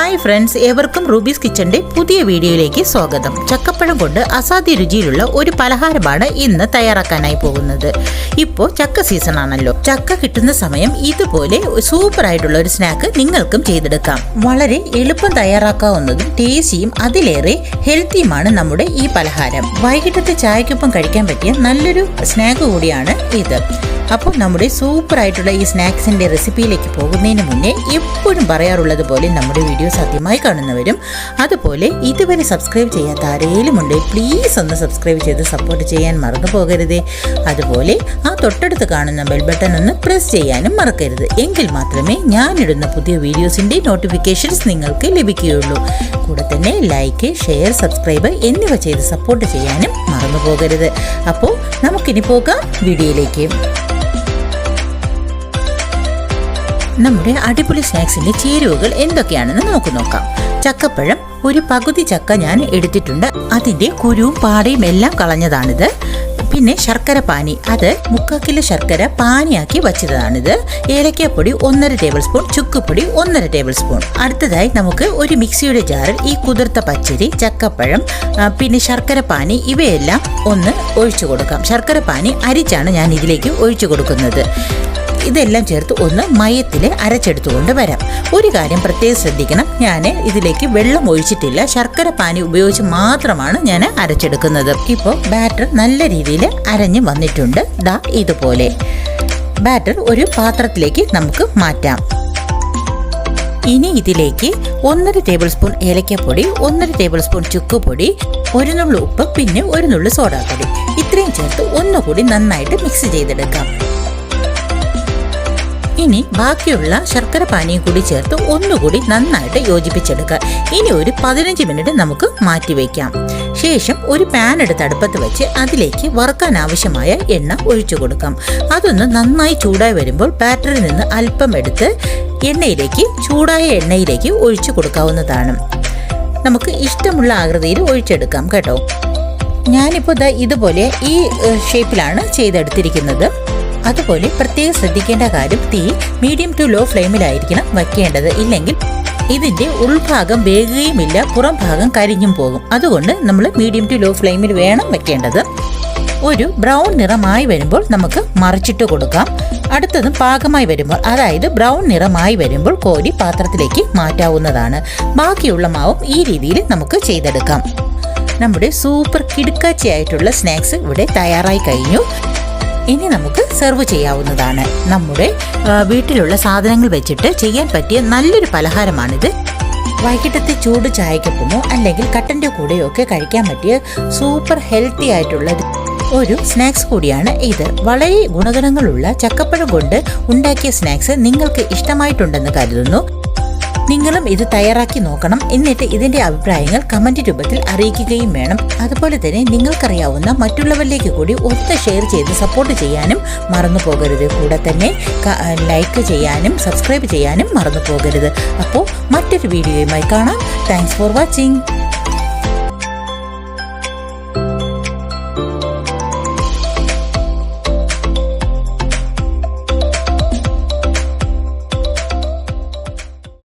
Hi friends ഏവർക്കും Ruby's കിച്ചന്റെ പുതിയ വീഡിയോയിലേക്ക് സ്വാഗതം. ചക്കപ്പഴം കൊണ്ട് അസാധ്യ രുചിയിലുള്ള ഒരു പലഹാരമാണ് ഇന്ന് തയ്യാറാക്കാനായി പോകുന്നത്. ഇപ്പോൾ ചക്ക സീസൺ ആണല്ലോ. ചക്ക കിട്ടുന്ന സമയം ഇതുപോലെ സൂപ്പർ ആയിട്ടുള്ള ഒരു സ്നാക്ക് നിങ്ങൾക്കും ചെയ്തെടുക്കാം. വളരെ എളുപ്പം തയ്യാറാക്കാവുന്നതും ടേസ്റ്റിയും അതിലേറെ ഹെൽത്തിയുമാണ് നമ്മുടെ ഈ പലഹാരം. വൈകിട്ടത്തെ ചായക്കൊപ്പം കഴിക്കാൻ പറ്റിയ നല്ലൊരു സ്നാക്ക് കൂടിയാണ് ഇത്. അപ്പോൾ നമ്മുടെ സൂപ്പർ ആയിട്ടുള്ള ഈ സ്നാക്സിന്റെ റെസിപ്പിയിലേക്ക് പോകുന്നതിന് മുന്നേ എപ്പോഴും പറയാറുള്ളത് പോലെ നമ്മുടെ വീഡിയോസ് ആദ്യമായി കാണുന്നവരും അതുപോലെ ഇതുവരെ സബ്സ്ക്രൈബ് ചെയ്യാത്ത ആരെങ്കിലും ഉണ്ടെങ്കിൽ പ്ലീസ് ഒന്ന് സബ്സ്ക്രൈബ് ചെയ്ത് സപ്പോർട്ട് ചെയ്യാൻ മറന്നു പോകരുതേ. അതുപോലെ ആ തൊട്ടടുത്ത് കാണുന്ന ബെൽ ബട്ടൺ ഒന്ന് പ്രസ് ചെയ്യാനും മറക്കരുത്. എങ്കിൽ മാത്രമേ ഞാനിടുന്ന പുതിയ വീഡിയോസിന്റെ നോട്ടിഫിക്കേഷൻസ് നിങ്ങൾക്ക് ലഭിക്കുകയുള്ളൂ. കൂടെ തന്നെ ലൈക്ക് ഷെയർ സബ്സ്ക്രൈബ് എന്നിവ ചെയ്ത് സപ്പോർട്ട് ചെയ്യാനും മറന്നു പോകരുത്. അപ്പോൾ നമുക്കിനി പോകാം വീഡിയോയിലേക്ക്. നമ്മുടെ അടിപൊളി സ്നാക്സിന്റെ ചേരുവകൾ എന്തൊക്കെയാണെന്ന് നമുക്ക് നോക്കാം. ചക്കപ്പഴം ഒരു പകുതി ചക്ക ഞാൻ എടുത്തിട്ടുണ്ട്. അതിന്റെ കുരുവും പാടയും എല്ലാം കളഞ്ഞതാണിത്. പിന്നെ ശർക്കര പാനി അത് മുക്കാൽ കിലോ ശർക്കര പാനിയാക്കി വച്ചതാണിത്. ഏലക്കാപ്പൊടി ഒന്നര ടേബിൾ സ്പൂൺ ചുക്കുപൊടി ഒന്നര ടേബിൾ സ്പൂൺ. അടുത്തതായി നമുക്ക് ഒരു മിക്സിയുടെ ജാറിൽ ഈ കുതിർത്ത പച്ചരി ചക്കപ്പഴം പിന്നെ ശർക്കര പാനി ഇവയെല്ലാം ഒന്ന് ഒഴിച്ചു കൊടുക്കാം. ശർക്കര പാനി അരിച്ചാണ് ഞാൻ ഇതിലേക്ക് ഒഴിച്ചു കൊടുക്കുന്നത്. ഇതെല്ലാം ചേർത്ത് ഒന്ന് മയത്തിൽ അരച്ചെടുത്തുകൊണ്ട് വരാം. ഒരു കാര്യം പ്രത്യേകം ശ്രദ്ധിക്കണം. ഞാൻ ഇതിലേക്ക് വെള്ളം ഒഴിച്ചിട്ടില്ല. ശർക്കര പാനി ഉപയോഗിച്ച് മാത്രമാണ് ഞാൻ അരച്ചെടുക്കുന്നത്. ഇപ്പോൾ ബാറ്റർ നല്ല രീതിയിൽ അരഞ്ഞ് വന്നിട്ടുണ്ട്. ദാ ഇതുപോലെ. ബാറ്റർ ഒരു പാത്രത്തിലേക്ക് നമുക്ക് മാറ്റാം. ഇനി ഇതിലേക്ക് ഒന്നര ടേബിൾ സ്പൂൺ ഏലക്കപ്പൊടി ഒന്നര ടേബിൾ സ്പൂൺ ചുക്കുപൊടി ഒരു നുള്ളു ഉപ്പ് പിന്നെ ഒരു നുള്ളു സോഡാപ്പൊടി. ഇത്രയും ചേർത്ത് ഒന്നുകൂടി നന്നായിട്ട് മിക്സ് ചെയ്തെടുക്കാം. ഇനി ബാക്കിയുള്ള ശർക്കര പാനിയും കൂടി ചേർത്ത് ഒന്നുകൂടി നന്നായിട്ട് യോജിപ്പിച്ചെടുക്കുക. ഇനി ഒരു പതിനഞ്ച് മിനിറ്റ് നമുക്ക് മാറ്റി മാറ്റിവെക്കാം ശേഷം ഒരു പാൻ എടുത്ത് അടുപ്പത്ത് വെച്ച് അതിലേക്ക് വറുക്കാൻ ആവശ്യമായ എണ്ണ ഒഴിച്ചു കൊടുക്കാം. അതൊന്ന് നന്നായി ചൂടായി വരുമ്പോൾ ബാറ്ററിൽ നിന്ന് അല്പം എടുത്ത് എണ്ണയിലേക്ക് ചൂടായ എണ്ണയിലേക്ക് ഒഴിച്ചു കൊടുക്കാവുന്നതാണ്. നമുക്ക് ഇഷ്ടമുള്ള ആകൃതിയിൽ ഒഴിച്ചെടുക്കാം കേട്ടോ. ഞാനിപ്പോൾ ഇതുപോലെ ഈ ഷേപ്പിലാണ് ചെയ്തെടുത്തിരിക്കുന്നത്. അതുപോലെ പ്രത്യേകം ശ്രദ്ധിക്കേണ്ട കാര്യം തീ മീഡിയം ടു ലോ ഫ്ലെയിമിലായിരിക്കണം വയ്ക്കേണ്ടത്. ഇല്ലെങ്കിൽ ഇതിന്റെ ഉൾഭാഗം വേകുകയുമില്ല പുറം ഭാഗം കരിഞ്ഞും പോകും. അതുകൊണ്ട് നമ്മൾ മീഡിയം ടു ലോ ഫ്ലെയിമിൽ വേണം വെക്കേണ്ടത് ഒരു ബ്രൗൺ നിറമായി വരുമ്പോൾ നമുക്ക് മറിച്ചിട്ട് കൊടുക്കാം. അടുത്തത് പാകമായി വരുമ്പോൾ അതായത് ബ്രൗൺ നിറമായി വരുമ്പോൾ കോരി പാത്രത്തിലേക്ക് മാറ്റാവുന്നതാണ്. ബാക്കിയുള്ള മാവും ഈ രീതിയിൽ നമുക്ക് ചെയ്തെടുക്കാം. നമ്മുടെ സൂപ്പർ കിടുക്കാച്ചയായിട്ടുള്ള സ്നാക്സ് ഇവിടെ തയ്യാറായി കഴിഞ്ഞു. ഇനി നമുക്ക് സെർവ് ചെയ്യാവുന്നതാണ്. നമ്മുടെ വീട്ടിലുള്ള സാധനങ്ങൾ വെച്ചിട്ട് ചെയ്യാൻ പറ്റിയ നല്ലൊരു പലഹാരമാണിത്. വൈകിട്ടത്തെ ചൂട് ചായക്കൊപ്പമോ അല്ലെങ്കിൽ കട്ടന്റെ കൂടെയോ ഒക്കെ കഴിക്കാൻ പറ്റിയ സൂപ്പർ ഹെൽത്തി ആയിട്ടുള്ള ഒരു സ്നാക്സ് കൂടിയാണ് ഇത്. വളരെ ഗുണഗണങ്ങളുള്ള ചക്കപ്പഴം കൊണ്ട് ഉണ്ടാക്കിയ സ്നാക്സ് നിങ്ങൾക്ക് ഇഷ്ടമായിട്ടുണ്ടെന്ന് കരുതുന്നു. നിങ്ങളും ഇത് തയ്യാറാക്കി നോക്കണം. എന്നിട്ട് ഇതിന്റെ അഭിപ്രായങ്ങൾ കമന്റ് രൂപത്തിൽ അറിയിക്കുകയും വേണം. അതുപോലെ തന്നെ നിങ്ങൾക്കറിയാവുന്ന മറ്റുള്ളവരിലേക്ക് കൂടി ഒത്ത് ഷെയർ ചെയ്ത് സപ്പോർട്ട് ചെയ്യാനും മറന്നു പോകരുത്. കൂടെ തന്നെ ലൈക്ക് ചെയ്യാനും സബ്സ്ക്രൈബ് ചെയ്യാനും മറന്നു പോകരുത്. അപ്പോൾ മറ്റൊരു വീഡിയോയുമായി കാണാം. Thanks for watching